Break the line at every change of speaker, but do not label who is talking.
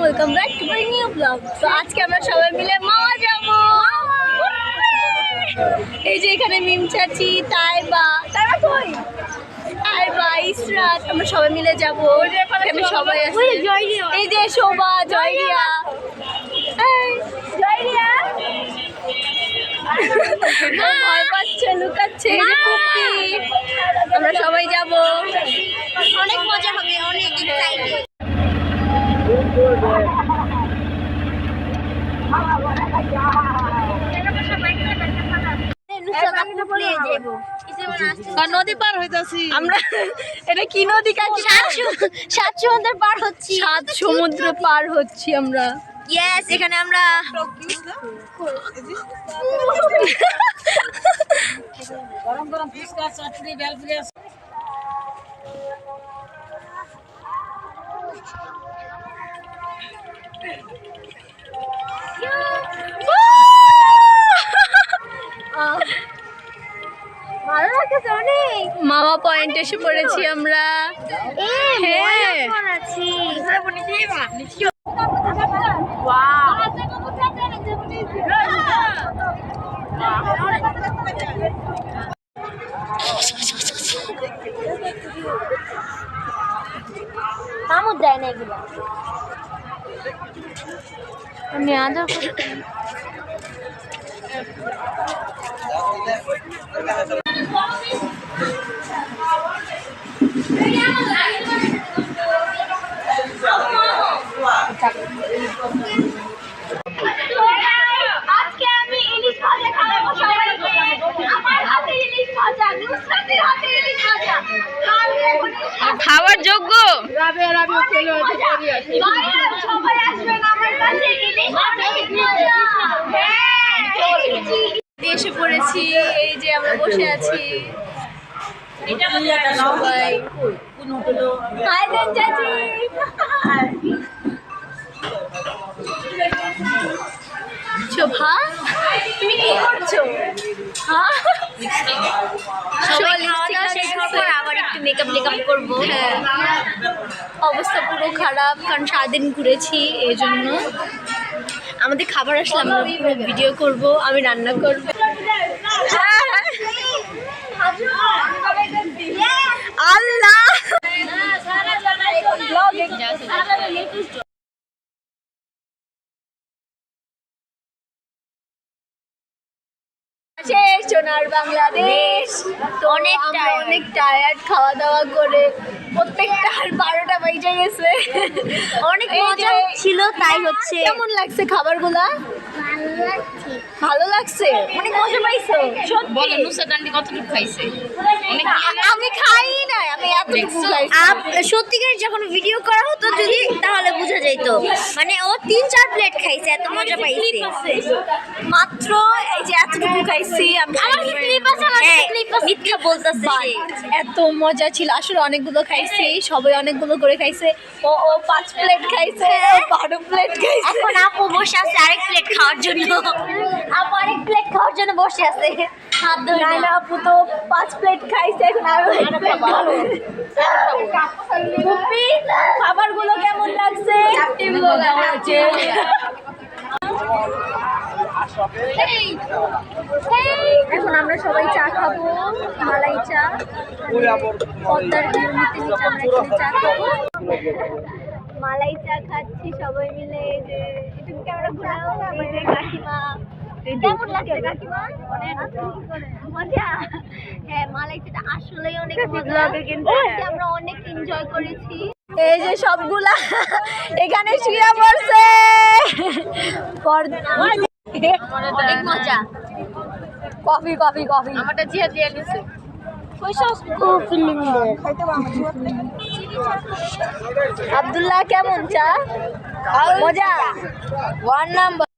Welcome back to my new blog তো আজকে আমরা সবাই মিলে মামা যাব। এই যে এখানে মিম চাচি তাইবা। তাইবা কই? তাইবা ইসরাত। আমরা সবাই মিলে যাব। এখানে সবাই আছে। এই যে শোভা জয়রিয়া। জয়রিয়া। ভয় পাচ্ছে লুকাচ্ছে। আমরা সবাই যাব
অনেক মজা হবে অনেক এক্সাইটেড
নদী পার হইতাছি? আমরা এটা কি নদী কাকি?
সাত সমুদ্র পার হচ্ছি।
সাত সমুদ্র পার হচ্ছি আমরা।
ইয়েস এখানে আমরা ভালো লাগতেছে অনেক
মামা পয়েন্ট এসে পড়েছি আমরা। হ্যাঁ।
দেয় না এগুলো। আমি ভাজা
খাওয়ার যোগ্য?
বাইরে সবাই আসবেন আমার কাছে ইলিশ ভাজা। হ্যাঁ।
এসে পড়েছি এই যে আমরা বসে আছি সবাই হাই দেন চাচি শোভা তুমি কি করছ?
আবার একটু মেকআপ টেকআপ করব।
হ্যাঁ। অবস্থা পুরো খারাপ কারণ সারাদিন ঘুরেছি এই জন্য। আমাদের খাবার আসলে আমরা ভিডিও করব আমি রান্না করব। শেষ সোনার বাংলাদেশ। তো
অনেক
টায়ার্ড খাওয়া দাওয়া করে প্রত্যেকটা আর বারোটা বেজে গেছে।
অনেক মজা ছিল তাই হচ্ছে।
কেমন লাগছে খাবারগুলা? ভালো লাগছে। অনেক মজা পাইছো? সত্যি।
বলো নুসরাত কতটুকু খাইছে?
আমি খাই নাই আমি এতটুকু খাইছি।
সত্যিকার যখন ভিডিও করা হতো যদি তাহলে বোঝা যেত মানে ও তিন চার প্লেট খাইছে এত মজা পাইছে।
মাত্র এই যে খাইছি আমি
আমার ক্লিপ আছে? আমার
হ্যাঁ,
ক্লিপ আছে? মিথ্যা বলতাছে।
এত মজা ছিল। আসলে অনেকগুলো খাইছি সবাই অনেকগুলো করে খাইছে। ও ও পাঁচ প্লেট খাইছে ও বারো প্লেট খাইছে।
এখন আপু বসে আছে আরেক প্লেট খাওয়ার জন্য। আপু আরেক প্লেট খাওয়ার জন্য বসে আছে। হাত ধরে
না আপু তো পাঁচ প্লেট খাইছে এখন আরও প্লেট খাবে গুপি খাবারগুলো কেমন লাগছে? এখন আমরা সবাই চা খাব মালাই চা পদ্মার কিলোমিটার নিচে আমরা এখানে চা খাব। মালাই চা খাচ্ছি সবাই মিলে যে একটু ক্যামেরা ঘোরাও এই যে কাকিমা। কেমন লাগছে কাকিমা? অনেক মজা। হ্যাঁ মালাই চাটা আসলেই অনেক মজা। আজকে আমরা অনেক এনজয় করেছি। এই যে সবগুলা এখানে শুয়ে পড়ছে।
অনেক মজা।
Coffee coffee coffee.
আমারটা জিয়া দিয়ে নিছে।
আব্দুল্লাহ কেমন চা? মজা? One number.